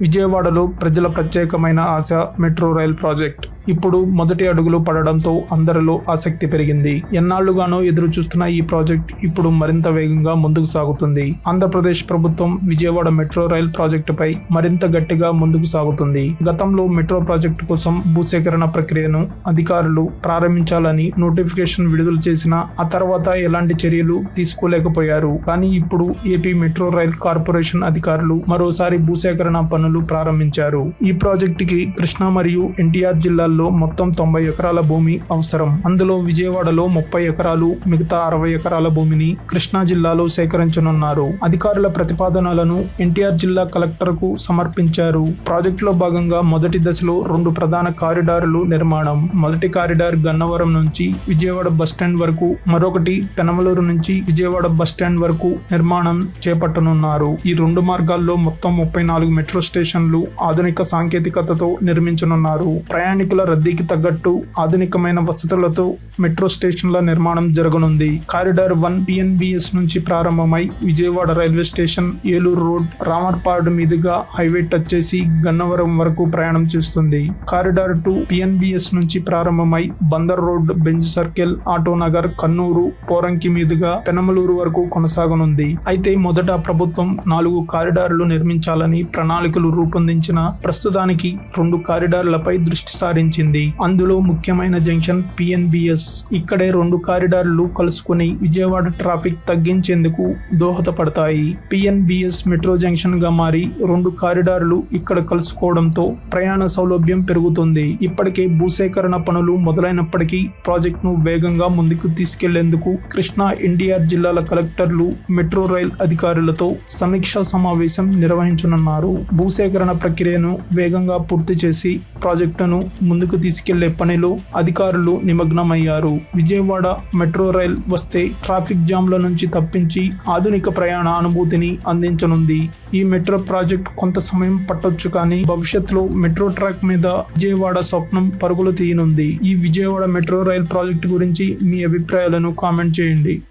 విజయవాడలో ప్రజల ప్రత్యేకమైన ఆశ మెట్రో రైల్ ప్రాజెక్ట్. ఇప్పుడు మొదటి అడుగులు పడడంతో అందరిలో ఆసక్తి పెరిగింది. ఎన్నాళ్ళుగానో ఎదురు చూస్తున్న ఈ ప్రాజెక్ట్ ఇప్పుడు మరింత వేగంగా ముందుకు సాగుతుంది. ఆంధ్రప్రదేశ్ ప్రభుత్వం విజయవాడ మెట్రో రైల్ ప్రాజెక్టుపై మరింత గట్టిగా ముందుకు సాగుతుంది. గతంలో మెట్రో ప్రాజెక్టు కోసం భూసేకరణ ప్రక్రియను అధికారులు ప్రారంభించాలని నోటిఫికేషన్ విడుదల చేసిన ఆ తర్వాత ఎలాంటి చర్యలు తీసుకోలేకపోయారు. కానీ ఇప్పుడు ఏపీ మెట్రో రైల్ కార్పొరేషన్ అధికారులు మరోసారి భూసేకరణ పనులు ప్రారంభించారు. ఈ ప్రాజెక్టుకి కృష్ణా మరియు ఎన్టీఆర్ జిల్లాలో జిల్లాల్లో మొత్తం తొంభై ఎకరాల భూమి అవసరం. అందులో విజయవాడలో ముప్పై ఎకరాలు మిగతా అరవై ఎకరాల భూమిని కృష్ణా జిల్లాలో సేకరించనున్నారు. అధికారుల ప్రతిపాదనలను ఎన్టీఆర్ జిల్లా కలెక్టర్కు సమర్పించారు. ప్రాజెక్టులో భాగంగా మొదటి దశలో రెండు ప్రధాన కారిడార్లు నిర్మాణం. మొదటి కారిడార్ గన్నవరం నుంచి విజయవాడ బస్టాండ్ వరకు మరొకటి పెనమలూరు నుంచి విజయవాడ బస్టాండ్ వరకు నిర్మాణం చేపట్టనున్నారు. ఈ రెండు మార్గాల్లో మొత్తం ముప్పై నాలుగు మెట్రో స్టేషన్లు ఆధునిక సాంకేతికతతో నిర్మించనున్నారు. ప్రయాణికుల రద్దీకి తగ్గట్టు ఆధునికమైన వసతులతో మెట్రో స్టేషన్ల నిర్మాణం జరగనుంది. కారిడార్ వన్ పిఎన్బిఎస్ నుంచి ప్రారంభమై Vijayawada railway station Eluru road Ramarpadu మీదుగా హైవే టచ్ చేసి గన్నవరం వరకు ప్రయాణం చేస్తుంది. కారిడార్ టూ పిఎన్బిఎస్ నుంచి ప్రారంభమై Bandar road Benz circle auto Nagar Kanuru Poranki మీదుగా పెనమలూరు వరకు కొనసాగనుంది. అయితే మొదట ప్రభుత్వం నాలుగు కారిడార్లు నిర్మించాలని ప్రణాళికలు రూపొందించిన ప్రస్తుతానికి రెండు కారిడార్లపై దృష్టి నిర్మించింది అందులో ముఖ్యమైన జంక్షన్ పిఎన్బిఎస్ ఇక్కడే రెండు కారిడార్లు కలుసుకుని విజయవాడ ట్రాఫిక్ తగ్గించేందుకు దోహదపడతాయి. పిఎన్బిఎస్ మెట్రో జంక్షన్గా మారి రెండు కారిడార్లు ఇక్కడ కలుసుకోవడంతో ప్రయాణ సౌలభ్యం పెరుగుతుంది. ఇప్పటికే భూసేకరణ పనులు మొదలైనప్పటికీ ప్రాజెక్టును వేగంగా ముందుకు తీసుకెళ్ళేందుకు కృష్ణా ఎన్డీఆర్ జిల్లాల కలెక్టర్లు మెట్రో రైల్ అధికారులతో సమీక్షా సమావేశం నిర్వహించనున్నారు. భూసేకరణ ప్రక్రియను వేగంగా పూర్తి చేసి ప్రాజెక్టును ముందుకు తీసుకెళ్ళే పనిలో అధికారులు నిమగ్నమయ్యారు. విజయవాడ మెట్రో రైల్ వస్తే ట్రాఫిక్ జామ్ల నుంచి తప్పించి ఆధునిక ప్రయాణ అనుభూతిని అందించనుంది. ఈ మెట్రో ప్రాజెక్ట్ కొంత సమయం పట్టొచ్చు కానీ భవిష్యత్తులో మెట్రో ట్రాక్ మీద విజయవాడ స్వప్నం పరుగులు తీయనుంది. ఈ విజయవాడ మెట్రో రైల్ ప్రాజెక్ట్ గురించి మీ అభిప్రాయాలను కామెంట్ చేయండి.